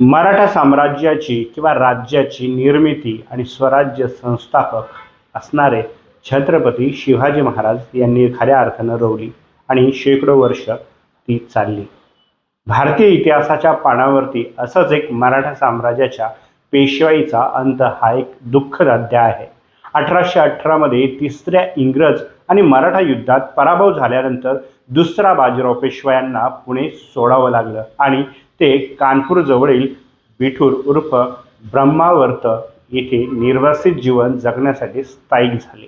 मराठा साम्राज्याची किंवा राज्याची निर्मिती आणि स्वराज्य संस्थापक असणारे छत्रपती शिवाजी महाराज यांनी खऱ्या अर्थानं रोवली आणि शेकडो वर्ष ती चालली. भारतीय इतिहासाच्या पानावरती असंच एक मराठा साम्राज्याच्या पेशवाईचा अंत हा एक दुःखद अध्याय आहे. अठराशे अठरामध्ये तिसऱ्या इंग्रज आणि मराठा युद्धात पराभव झाल्यानंतर दुसरा बाजीराव पेशव्यांना पुणे सोडावं लागलं आणि ते कानपूरजवळील बिठूर उर्फ ब्रह्मावर्त येथे निर्वासित जीवन जगण्यासाठी स्थायिक झाले.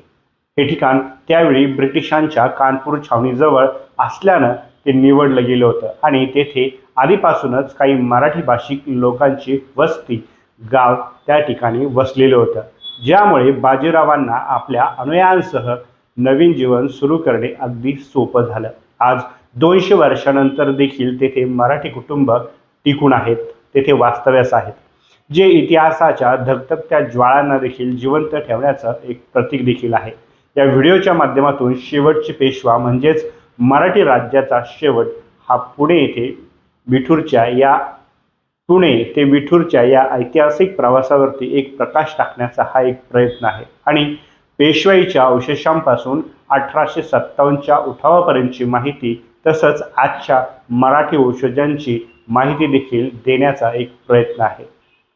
हे ठिकाण त्यावेळी ब्रिटिशांच्या कानपूर छावणीजवळ असल्यानं ते निवडलं गेलं होतं आणि तेथे आधीपासूनच काही मराठी भाषिक लोकांची वस्ती गाव त्या ठिकाणी वसलेलं होतं. ज्यामुळे बाजीरावांना आपल्या अनुयायांसह नवीन जीवन सुरू करणे अगदी सोपं झालं. आज दोनशे वर्षानंतर देखील तेथे मराठी कुटुंब टिकून आहेत तेथे वास्तव्यास आहेत. जे इतिहासाच्या धगधगत्या ज्वाळांना देखील जिवंत ठेवण्याचं एक प्रतीक देखील आहे. या व्हिडिओच्या माध्यमातून शेवटची पेशवा म्हणजेच मराठी राज्याचा शेवट हा पुणे येथे विठूरच्या या पुणे ते विठूरच्या या ऐतिहासिक प्रवासावरती एक प्रकाश टाकण्याचा हा एक प्रयत्न आहे. आणि पेशवाईच्या अवशेषांपासून अठराशे सत्तावन्नच्या उठावापर्यंतची माहिती तसंच आजच्या मराठी वंशजांची माहिती देखील देण्याचा एक प्रयत्न आहे.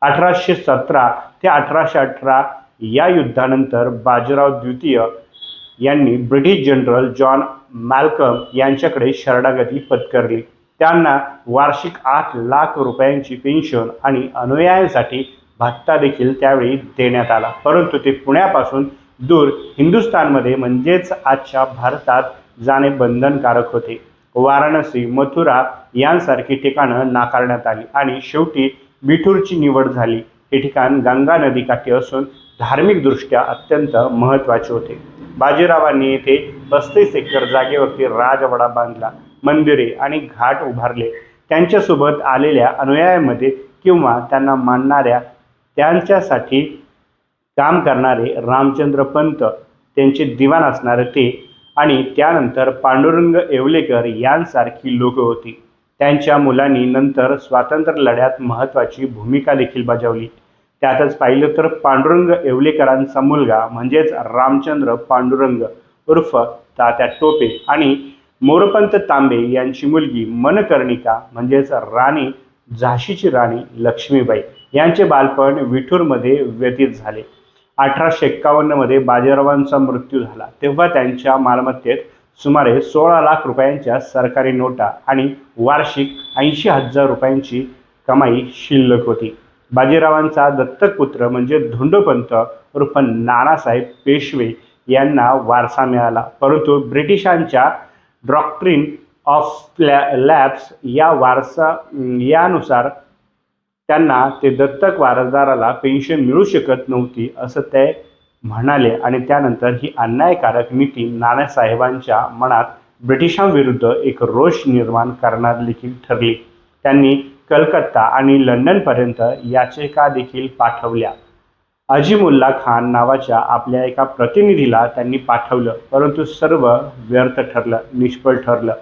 अठराशे सतरा ते अठराशे अठरा या युद्धानंतर बाजीराव द्वितीय यांनी ब्रिटिश जनरल जॉन मॅल्कम यांच्याकडे शरणागती पत्करली. त्यांना वार्षिक आठ लाख रुपयांची पेन्शन आणि अनुयायांसाठी भत्ता देखील त्यावेळी देण्यात आला. परंतु ते पुण्यापासून दूर हिंदुस्थानमध्ये म्हणजेच आजच्या भारतात जाणे बंधनकारक होते. वाराणसी मथुरा यांसारखी ठिकाणं नाकारण्यात आली. आणि शेवटी बिठूरची निवड झाली. हे ठिकाण गंगा नदीकाठी असून धार्मिकदृष्ट्या अत्यंत महत्त्वाचे होते. बाजीरावांनी येथे पस्तीस एकर जागेवरती राजवाडा बांधला मंदिरे आणि घाट उभारले. त्यांच्यासोबत आलेल्या अनुयायांमध्ये किंवा त्यांना मानणाऱ्या त्यांच्यासाठी काम करणारे रामचंद्र पंत त्यांचे दिवाण असणारे ते आणि त्यानंतर पांडुरंग येवलेकर यांसारखी लोक होती. त्यांच्या मुलांनी नंतर स्वातंत्र्य लढ्यात महत्त्वाची भूमिका देखील बजावली. त्यातच पाहिलं तर पांडुरंग येवलेकरांचा मुलगा म्हणजेच रामचंद्र पांडुरंग उर्फ तात्या टोपे आणि मोरपंत तांबे यांची मुलगी मनकर्णिका म्हणजेच राणी झाशीची राणी लक्ष्मीबाई यांचे बालपण विठूरमध्ये व्यतीत झाले. अठराशे एक्कावन्नमध्ये बाजीरावांचा मृत्यू झाला. तेव्हा त्यांच्या मालमत्तेत सुमारे सोळा लाख रुपयांच्या सरकारी नोटा आणि वार्षिक ऐंशी हजार रुपयांची कमाई शिल्लक होती. बाजीरावांचा दत्तक पुत्र म्हणजे धोंडोपंत उर्फ नानासाहेब पेशवे यांना वारसा मिळाला. परंतु ब्रिटिशांच्या डॉक्ट्रिन ऑफ लॅ लॅब्स या वारसा यानुसार त्यांना ते दत्तक वारसदाराला पेन्शन मिळू शकत नव्हती असं ते म्हणाले. आणि त्यानंतर ही अन्यायकारक नीती नानासाहेबांच्या मनात ब्रिटिशांविरुद्ध एक रोष निर्माण करणार देखील ठरली. त्यांनी कलकत्ता आणि लंडनपर्यंत याचिका देखील पाठवल्या. अजिमुल्ला खान नावाच्या आपल्या एका प्रतिनिधीला त्यांनी पाठवलं परंतु सर्व व्यर्थ ठरलं निष्फळ ठरलं.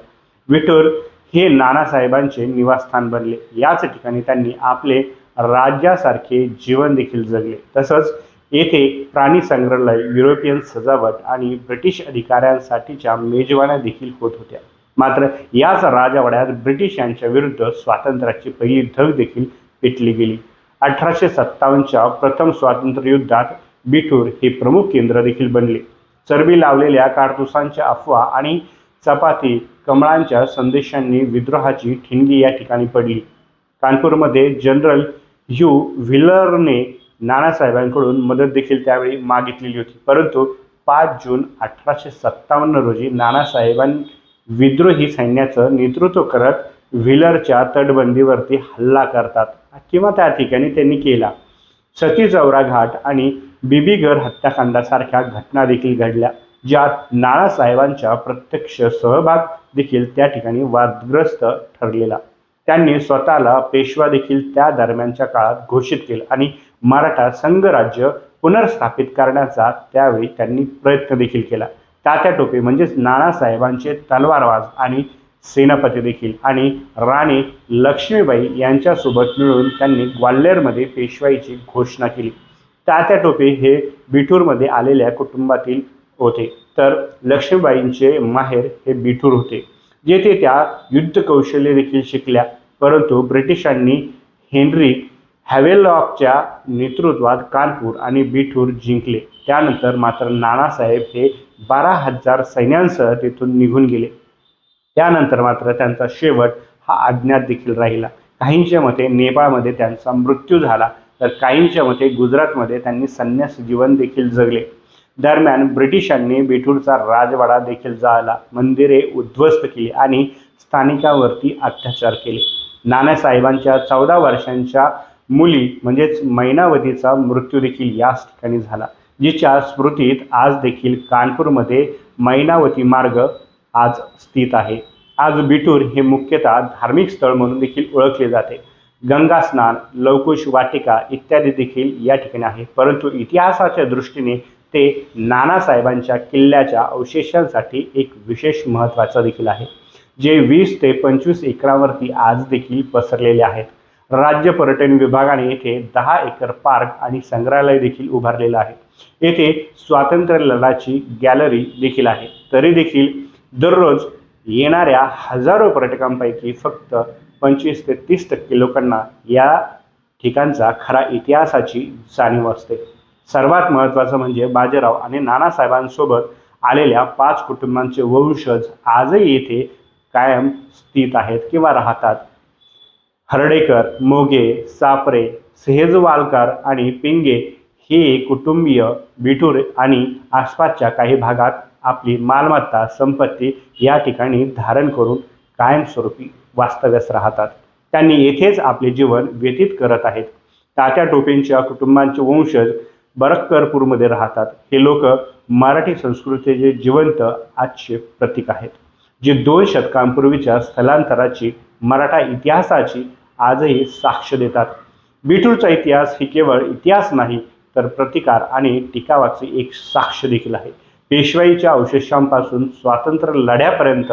विठूर हे नानासाहेबांचे निवासस्थान बनले. याच ठिकाणी त्यांनी आपले राज्यासारखे जीवन देखील जगले. तसंच येथे प्राणी संग्रहालय युरोपियन सजावट आणि ब्रिटिश अधिकाऱ्यांसाठीच्या मेजवान्या देखील होत होत्या. मात्र याच राजवाड्यात ब्रिटिश यांच्या विरुद्ध स्वातंत्र्याची पहिली धग देखील पेटली गेली. अठराशे सत्तावन्नच्या प्रथम स्वातंत्र्य युद्धात बिठूर हे प्रमुख केंद्र देखील बनले. चरबी लावलेल्या कारतुसांच्या अफवा आणि चपाती कमळांच्या संदेशांनी विद्रोहाची ठिणगी या ठिकाणी पडली. कानपूरमध्ये जनरल यू. व्हिलरने नानासाहेबांकडून मदत देखील त्यावेळी मागितलेली होती. परंतु पाच जून अठराशे सत्तावन्न रोजी नानासाहेबां विद्रोही सैन्याचं नेतृत्व करत व्हिलरच्या तटबंदीवरती हल्ला करतात किंवा त्या ठिकाणी त्यांनी केला. सती चौरा घाट आणि बीबीघर हत्याकांडासारख्या घटना देखील घडल्या. ज्यात नानासाहेबांचा प्रत्यक्ष सहभाग देखील त्या ठिकाणी वादग्रस्त ठरलेला. त्यांनी स्वतःला पेशवा देखील त्या दरम्यानच्या काळात घोषित केलं आणि मराठा संघराज्य पुनर्स्थापित करण्याचा त्यावेळी त्यांनी प्रयत्न देखील केला. तात्या टोपे म्हणजेच नानासाहेबांचे तलवारवाज आणि सेनापती देखील आणि राणी लक्ष्मीबाई यांच्यासोबत मिळून त्यांनी ग्वाल्हेरमध्ये पेशवाईची घोषणा केली. तात्या टोपे हे बिठूरमध्ये आलेल्या कुटुंबातील होते. तर लक्ष्मीबाईंचे माहेर हे बिठूर होते जेथे त्या युद्ध कौशल्य देखील शिकल्या. परंतु ब्रिटिशांनी हेनरी हॅवेलॉकच्या नेतृत्वात कानपूर आणि बिठूर जिंकले. त्यानंतर मात्र नानासाहेब हे बारा हजार सैन्यांसह तिथून निघून गेले. त्यानंतर मात्र त्यांचा शेवट हा अज्ञात देखील राहिला. काहींच्या मते नेपाळमध्ये त्यांचा मृत्यू झाला तर काहींच्या मते गुजरातमध्ये त्यांनी संन्यास जीवन देखील जगले. दरम्यान ब्रिटिशांनी बिठूरचा राजवाडा देखील जाळला मंदिरे उद्ध्वस्त केली आणि स्थानिकावरती अत्याचार केले. नानासाहेबांच्या चौदा वर्षांच्या मुली म्हणजेच मैनावतीचा मृत्यू देखील याच ठिकाणी झाला जिच्या स्मृतीत आज देखील कानपूरमध्ये मैनावती मार्ग आज स्थित आहे. आज बिठूर हे मुख्यतः धार्मिक स्थळ म्हणून देखील ओळखले जाते. गंगा स्नान लवकुश वाटिका इत्यादी देखील या ठिकाणी आहे परंतु इतिहासाच्या दृष्टीने ते नानासाहेबांच्या किल्ल्याच्या अवशेषांसाठी एक विशेष महत्त्वाचं देखील आहे जे वीस ते पंचवीस एकरावरती आज देखील पसरलेले आहेत. राज्य पर्यटन विभागाने येथे दहा एकर पार्क आणि संग्रहालय देखील उभारलेलं आहे. येथे स्वातंत्र्य लढाची गॅलरी देखील आहे. तरी देखील दररोज येणाऱ्या हजारो पर्यटकांपैकी फक्त पंचवीस ते तीस टक्के लोकांना या ठिकाणचा खरा इतिहासाची जाणीव असते. सर्वात महत्त्वाचं म्हणजे बाजीराव आणि नानासाहेबांसोबत आलेल्या पाच कुटुंबांचे वंशज आजही येथे कायम स्थित आहेत किंवा राहतात. हर्डेकर मोगे सापरे सेहेजवालकर आणि पिंगे हे कुटुंबीय बिठूर आणि आसपासच्या काही भागात आपली मालमत्ता संपत्ती या ठिकाणी धारण करून कायमस्वरूपी वास्तव्यास राहतात. त्यांनी येथेच आपले जीवन व्यतीत करत आहेत. तात्या टोपेंच्या कुटुंबांचे वंशज बरक्करपूरमध्ये राहतात. हे लोक मराठी संस्कृतीचे जिवंत आजचे प्रतीक आहेत. जे दोन शतकांपूर्वीच्या स्थलांतराची मराठा इतिहासाची आजही साक्ष देतात. बिठूरचा इतिहास ही केवळ इतिहास नाही तर प्रतिकार आणि टिकावाची एक साक्ष देखील आहे. पेशवाईच्या अवशेषांपासून स्वातंत्र्य लढ्यापर्यंत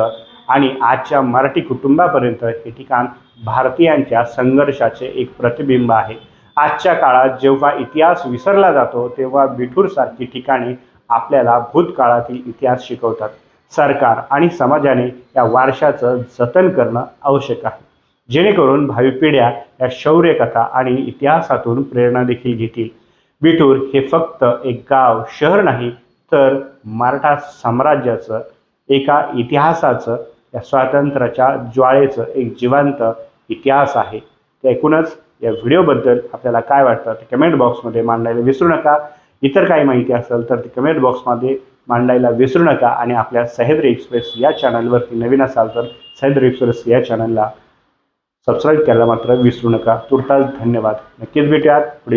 आणि आजच्या मराठी कुटुंबापर्यंत हे ठिकाण भारतीयांच्या संघर्षाचे एक प्रतिबिंब आहे. आजच्या काळात जेव्हा इतिहास विसरला जातो तेव्हा बिठूरसारखी ठिकाणे आपल्याला भूतकाळातील इतिहास शिकवतात. सरकार आणि समाजाने या वारशाचं जतन करणं आवश्यक आहे. जेणेकरून भावी पिढ्या या शौर्यकथा आणि इतिहासातून प्रेरणा देखील घेतील. बिठूर हे फक्त एक गाव शहर नाही तर मराठा साम्राज्याचं एका इतिहासाचं या स्वातंत्र्याच्या ज्वाळेचं एक जिवंत इतिहास आहे. ते एकूणच या व्हिडिओबद्दल आपल्याला काय वाटतं ते कमेंट बॉक्समध्ये मांडायला विसरू नका. इतर काही माहिती असेल तर ती कमेंट बॉक्समध्ये मांडायला विसरू नका आणि आपल्या सह्याद्री एक्सप्रेस या चॅनलवरती नवीन असाल तर सह्याद्री एक्सप्रेस या चॅनलला सबस्क्राईब करायला मात्र विसरू नका. तुर्तास धन्यवाद. नक्कीच भेटूयात. पुढे